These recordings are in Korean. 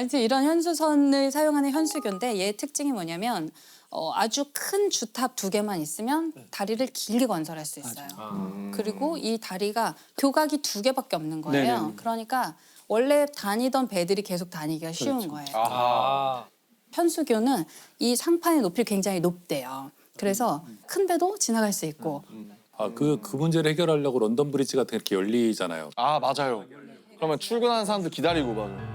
아무튼 이런 현수선을 사용하는 현수교인데 얘의 특징이 뭐냐면 어, 아주 큰 주탑 두 개만 있으면 다리를 길게 건설할 수 있어요. 그리고 이 다리가 교각이 두 개밖에 없는 거예요. 네네네. 그러니까 원래 다니던 배들이 계속 다니기가 쉬운 거예요. 아. 현수교는 이 상판의 높이가 굉장히 높대요. 그래서 큰 배도 지나갈 수 있고 아, 그, 그 문제를 해결하려고 런던 브리지 같은 게 이렇게 열리잖아요. 아 맞아요. 그러면 출근하는 사람들 기다리고 막.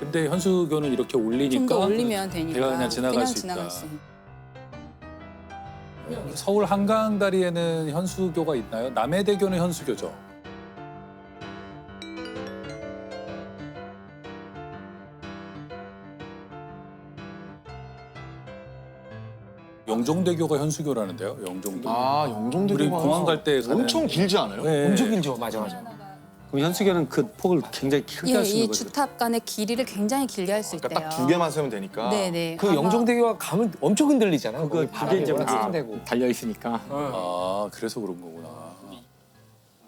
근데 현수교는 이렇게 올리니까 좀 더 올리면 되니까 배가 그냥 지나갈 수 지나갈 있다. 수 있는. 서울 한강 다리에는 현수교가 있나요? 남해대교는 현수교죠. 영종대교가 현수교라는데요. 영종도. 아 영종대교. 우리 공항 갈 때 가는- 엄청 길지 않아요? 네. 엄청 길죠. 맞아 맞아. 그럼 현수교는 그 폭을 굉장히 크게 예, 할수 있는 이 거죠. 주탑 간의 길이를 굉장히 길게 할 수 있대요. 그러니까 딱 두 개만 세면 되니까. 네네. 그 아마 영종대교가 가면 엄청 흔들리잖아요. 그거 그게 이제 엄청 되고. 달려 있으니까. 아, 그래서 그런 거구나.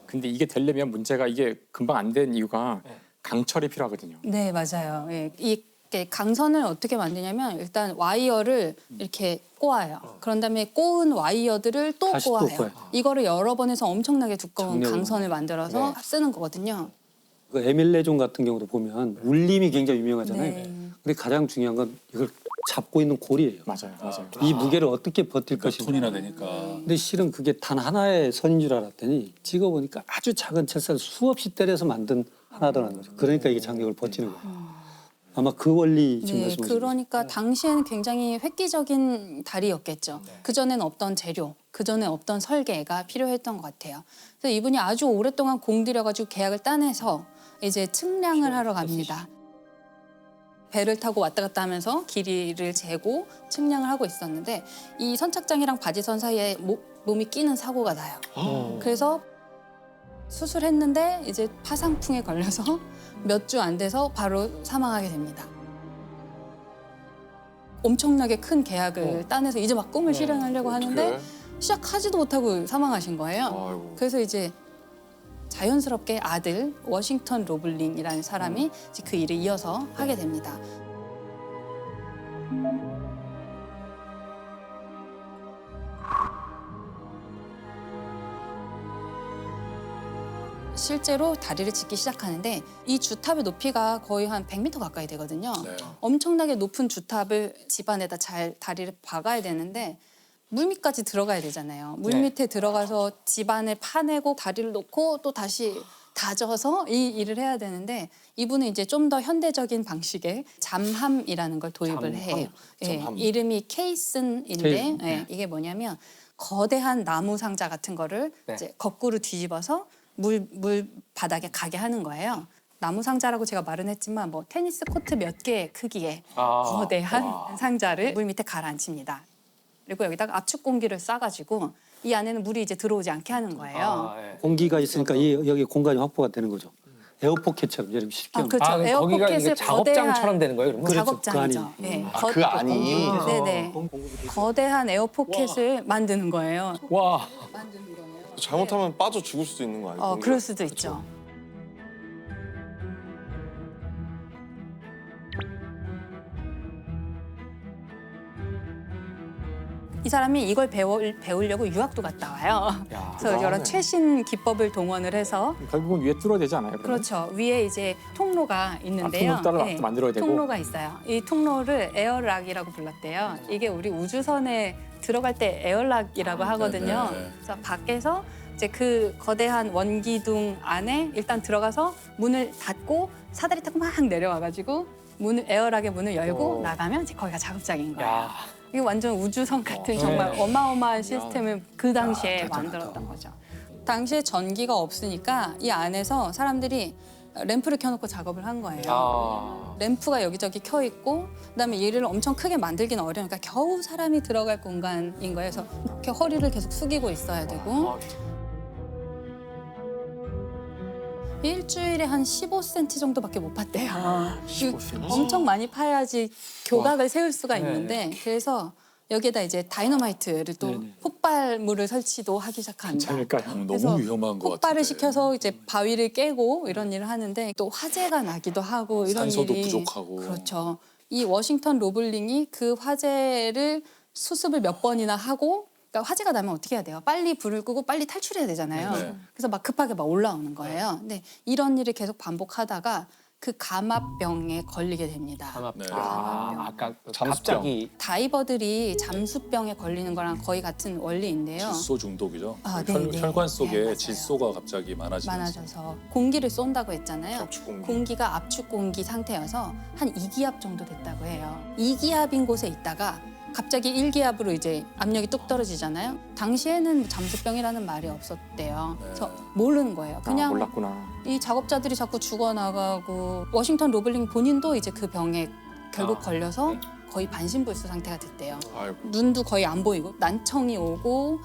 근데 이게 되려면 문제가 이게 금방 안 된 이유가 강철이 필요하거든요. 네 맞아요. 예, 이 강선을 어떻게 만드냐면 일단 와이어를 이렇게 꼬아요. 그런 다음에 꼬은 와이어들을 또 다시 또 꼬아요. 꼬아요. 이거를 여러 번 해서 엄청나게 두꺼운 정렬을. 강선을 만들어서 네. 쓰는 거거든요. 그 에밀레종 같은 경우도 보면 울림이 굉장히 유명하잖아요. 네. 근데 가장 중요한 건 이걸 잡고 있는 골이에요. 맞아요, 맞아요. 이 무게를 어떻게 버틸 몇 것인가. 톤이나 되니까. 근데 실은 그게 단 하나의 선인 줄 알았더니 찍어보니까 아주 작은 철사를 수없이 때려서 만든 하나더라는 거죠. 그러니까 이게 장력을 버티는 거예요. 아마 그 원리 지금 네, 말씀하신 그러니까 당시에는 굉장히 획기적인 다리였겠죠. 그 전에는 없던 재료, 그 전에 없던 설계가 필요했던 것 같아요. 그래서 이분이 아주 오랫동안 공들여가지고 계약을 따내서 이제 측량을 하러 갑니다. 배를 타고 왔다 갔다 하면서 길이를 재고 측량을 하고 있었는데 이 선착장이랑 바지선 사이에 모- 몸이 끼는 사고가 나요. 그래서 수술했는데 이제 파상풍에 걸려서 몇 주 안 돼서 바로 사망하게 됩니다. 엄청나게 큰 계약을 따내서 이제 막 꿈을 실현하려고 하는데? 시작하지도 못하고 사망하신 거예요. 아이고. 그래서 이제 자연스럽게 아들 워싱턴 로블링이라는 사람이 이제 그 일을 이어서 하게 됩니다. 실제로 다리를 짓기 시작하는데 이 주탑의 높이가 거의 한 100m 가까이 되거든요. 네. 엄청나게 높은 주탑을 집안에다 잘 다리를 박아야 되는데 물 밑까지 들어가야 되잖아요. 물 네. 밑에 들어가서 집안을 파내고 다리를 놓고 또 다시 다져서 이 일을 해야 되는데 이분은 이제 좀 더 현대적인 방식의 잠함이라는 걸 도입을 해요. 예, 잠함. 이름이 케이슨인데 케이슨. 예, 이게 뭐냐면 거대한 나무 상자 같은 거를 네. 이제 거꾸로 뒤집어서 물, 물 바닥에 가게 하는 거예요. 나무 상자라고 제가 말은 했지만 뭐 테니스 코트 몇 개의 크기의 아, 거대한 상자를 물 밑에 가라앉힙니다. 그리고 여기다가 압축 공기를 싸가지고 이 안에는 물이 이제 들어오지 않게 하는 거예요. 아, 예. 공기가 있으니까 이, 여기 공간이 확보가 되는 거죠. 에어포켓처럼 예를 쉽게 아, 하면. 그렇죠. 아, 그럼 거기가 이게 에어포켓을 작업장처럼 되는 거예요, 그러면? 그렇죠. 작업장이죠. 그 네. 아, 그 안이? 네 네. 거대한 에어포켓을 만드는 거예요. 와. 잘못하면 빠져 죽을 수도 있는 거 아니에요? 어? 그럴 수도 있죠. 이 사람이 이걸 배울, 배우려고 유학도 갔다 와요. 야, 그래서 여러 최신 기법을 동원을 해서 결국은 위에 뚫어야 되지 않아요? 그러면? 그렇죠. 위에 이제 통로가 있는데요. 아, 통로 따로 또 만들어야 되고? 통로가 있어요. 이 통로를 에어락이라고 불렀대요. 이게 우리 우주선에 들어갈 때 에어락이라고 하거든요. 네, 네. 그래서 밖에서 이제 그 거대한 원기둥 안에 일단 들어가서 문을 닫고 사다리 타고 막 내려와가지고 문을 에어락의 문을 열고 어. 나가면 이제 거기가 작업장인 거예요. 야. 이게 완전 우주선 같은 어, 정말 네. 어마어마한 시스템을 그 당시에 대단하다. 만들었던 거죠. 당시에 전기가 없으니까 이 안에서 사람들이 램프를 켜놓고 작업을 한 거예요. 아. 램프가 여기저기 켜 있고 그다음에 얘를 엄청 크게 만들기는 어려우니까 겨우 사람이 들어갈 공간인 거예요. 그래서 이렇게 허리를 계속 숙이고 있어야 되고 아, 일주일에 한 15cm 정도밖에 못 팠대요. 그 엄청 많이 파야지 교각을 세울 수가 네. 있는데 그래서 여기에다 이제 다이너마이트를 또 네네. 폭발물을 설치도 하기 시작합니다. 괜찮을까요? 음, 그래서 너무 위험한 것 폭발을 같은데. 시켜서 이제 바위를 깨고 이런 일을 하는데 또 화재가 나기도 하고 이런 산소도 일이 부족하고. 그렇죠. 이 워싱턴 로블링이 그 화재를 수습을 몇 번이나 하고 그러니까 화재가 나면 어떻게 해야 돼요? 빨리 불을 끄고 빨리 탈출해야 되잖아요. 네. 그래서 막 급하게 막 올라오는 거예요. 근데 이런 일을 계속 반복하다가 그 감압병에 걸리게 됩니다. 감압. 네. 아, 아까 잠수병. 갑자기 다이버들이 잠수병에 걸리는 거랑 거의 같은 원리인데요. 질소 중독이죠. 아, 네, 혈, 네. 혈관 네, 속에 맞아요. 질소가 갑자기 많아지면서 많아져서 공기를 쏜다고 했잖아요. 압축 공기. 공기가 압축 공기 상태여서 한 2기압 정도 됐다고 해요. 2기압인 곳에 있다가 갑자기 1기압으로 이제 압력이 뚝 떨어지잖아요. 당시에는 잠수병이라는 말이 없었대요. 그래서 모르는 거예요. 아, 그냥 몰랐구나. 이 작업자들이 자꾸 죽어나가고 워싱턴 로블링 본인도 이제 그 병에 결국 아, 걸려서 네. 거의 반신불수 상태가 됐대요. 아이고. 눈도 거의 안 보이고 난청이 오고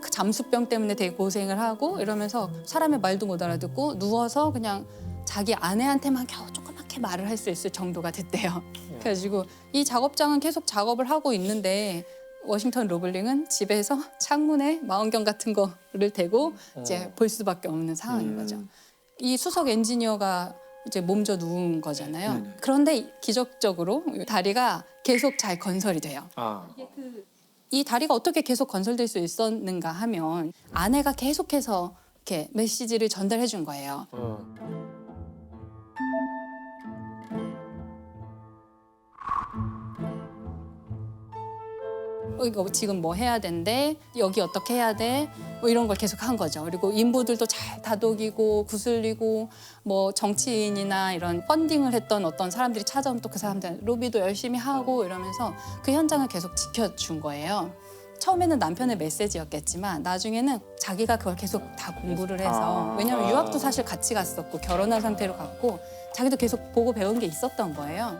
그 잠수병 때문에 되게 고생을 하고 이러면서 사람의 말도 못 알아듣고 누워서 그냥 자기 아내한테만 겨우 조 말을 할 수 있을 정도가 됐대요. 그래가지고 이 작업장은 계속 작업을 하고 있는데 워싱턴 로블링은 집에서 창문에 망원경 같은 거를 대고 이제 볼 수밖에 없는 상황인 거죠. 이 수석 엔지니어가 이제 몸져 누운 거잖아요. 그런데 기적적으로 다리가 계속 잘 건설이 돼요. 아, 이 다리가 어떻게 계속 건설될 수 있었는가 하면 아내가 계속해서 이렇게 메시지를 전달해 준 거예요. 어. 어, 이거 지금 뭐 해야 된대? 여기 어떻게 해야 돼? 뭐 이런 걸 계속 한 거죠. 그리고 인부들도 잘 다독이고 구슬리고 뭐 정치인이나 이런 펀딩을 했던 어떤 사람들이 찾아오면 또 그 사람들 로비도 열심히 하고 이러면서 그 현장을 계속 지켜준 거예요. 처음에는 남편의 메시지였겠지만 나중에는 자기가 그걸 계속 다 공부를 해서 아. 왜냐하면 유학도 사실 같이 갔었고 결혼한 상태로 갔고 자기도 계속 보고 배운 게 있었던 거예요.